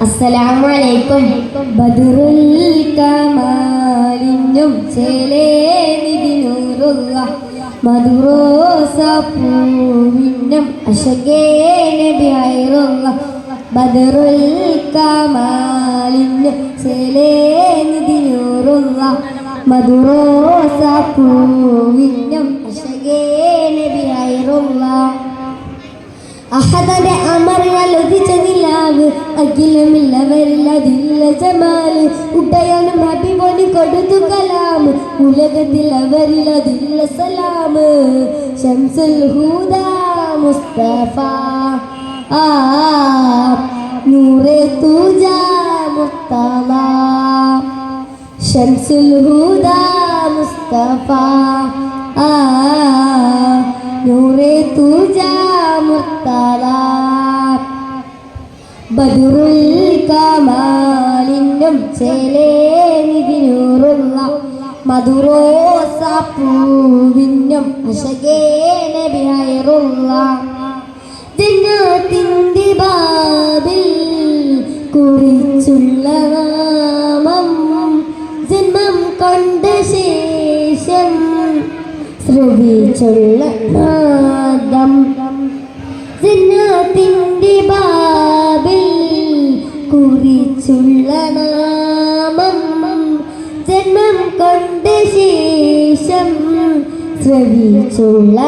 അസ്സലാമു അലൈക്കും ബദറുൽ കമാലിനും ചേലേ നിദിനൂറുള്ള മധുറോസ പൂവിനും അശകേ നബി ഹൈറുള്ള ബദറുൽ കമാലിനും ചേലേ നിദിനൂറുള്ള മധുറോസ പൂവിനും അശകേ നബി ഹൈറുള്ള അഹദന്റെ അമറുകൾ ഒതിച്ചതിലാവ് അഖിലമില്ലവരില്ല അഖിലമില്ലവരില്ലതില്ല ജമാൽ. ഉട്ടയാനും ഹബീബോന് കൊടുത്തു കലാം. ഉലകത്തിൽ അവരില്ല സലാം. ഷംസുൽ ഹൂദ മുസ്തഫ. ആ നൂറെ തൂജ മുസ്തഫ. ഷംസുൽ ഹൂദ മുസ്തഫ. ആ നൂറെ തൂജ മുർത്തല ബദുറുൽ കമാലിനും ചേലേ നിധിനൂറുള്ള മധുറോസ പൂവിനും അശകേ നബി ഹൈറുള്ള ജന്നാത്തിന്റെ ബാബിൽ കുറിച്ചുള്ള നാമം ജന്മം കണ്ട ശേഷം ശ്രദ്ധിച്ചുള്ള നാദം ജന്നാത്തിന്റെ ബാബിൽ കുറിച്ചുള്ള നാമം ജന്മം കൊണ്ട ശേഷം ശ്രവിച്ചുള്ള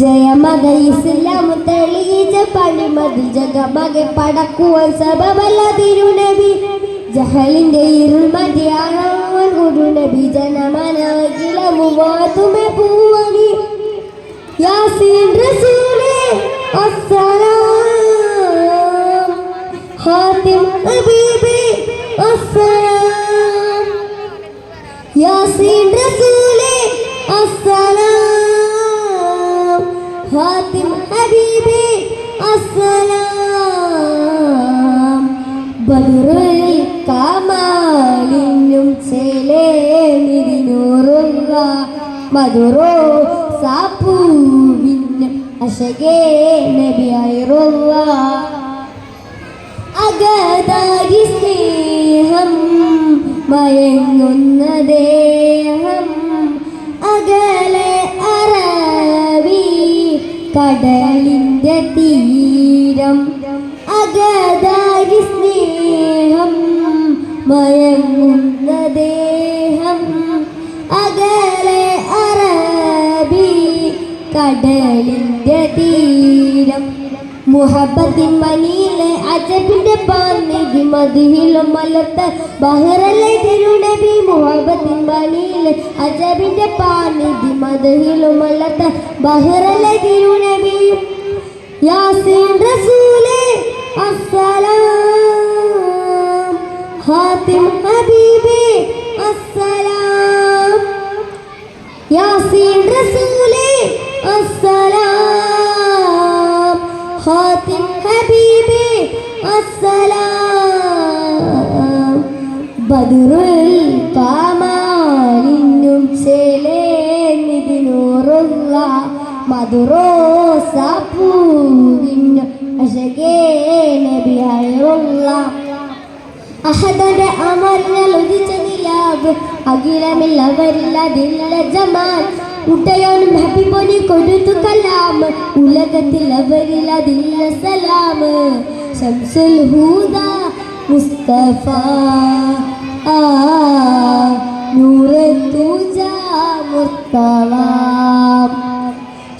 ജയമത ഇസ്ലാം തെളിയിച്ച പണിമതി ജഗമകെ പടക്കുവാൻ സബബല്ല തിരുനബി. ജഹലിന്റെ ഇരുൾ മതിയാണവൻ ഗുരുനബി ജനമനകില മുവാത്തുമെ പൂവനി യാസീൻ റസൂലേ അസ്സലാം. ഹാത്തിം ഹബീബി അസ്സലാം. യാസീൻ റസൂലേ അസ്സലാം. ഹാത്തിം ഹബീബി അസ്സലാം. ബദറുൽ കമാലിനും ചേലേ നിധിനൂറുള്ള മധുറോ സാപ്പൂവിനും അശകേ നബി ഐറുള്ള അഗതാരി സ്നേഹം മയങ്ങുന്ന ദേഹം അകലെ അറവി കടലിന്റെ തീരം. അഗതാരി സ്നേഹം മയങ്ങുന്ന ദേഹം അകലെ കടലിന്റെ തീരം. മുഹബത്തിൻ മണിയിലെ അജബിന്റെ പാന്നിധി മതിയിലും മലത്ത് ബി മുഹബത്തിൻ മണിയിലെ അജബിന്റെ പാന്നിധി മതിയിലും മലത്ത് ബി യാസീൻ റസൂലേ അസ്സലാം. ഹാത്തിം ഹബീബി അസ്സലാം. യാസീൻ റസൂലേ അസ്സലാം ഹാത്തിം ഹബീബി അസ്സലാം ബദറുൽ കാമാലിനും ചേലേ നിധിനൂറുള്ള മധുറോസ പൂവിനും അശകേ നബി ഹൈറുള്ള അഹദന്റെ അമർന്നൽ ഉദിച്ച നിലാവ് അഖിലമില്ലവരില്ലതില്ല ജമാൽ ഉട്ടയോനും ഹബീബോനി കൊടുത്തു കലാം. ഉലകത്തിൽ അവരില്ലതില്ല സലാം. ശംസുൽ ഹൂദ മുസ്തഫ ആ നൂറെ തൂജ മുസ്തഫ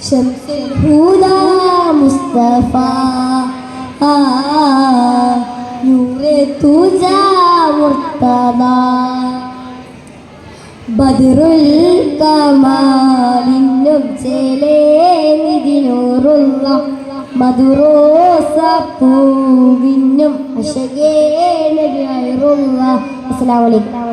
ശംസുൽ ഹൂദ മുസ്തഫ ആ നൂറെ തൂജ മുർത്തദ ബദറുൽ കമാലിനും ചേലേ നിധിനൂറുള്ള മധുറോസ പൂവിനും അശകേ നബി ഹൈറുള്ള അസ്സലാമു അലൈക്കും.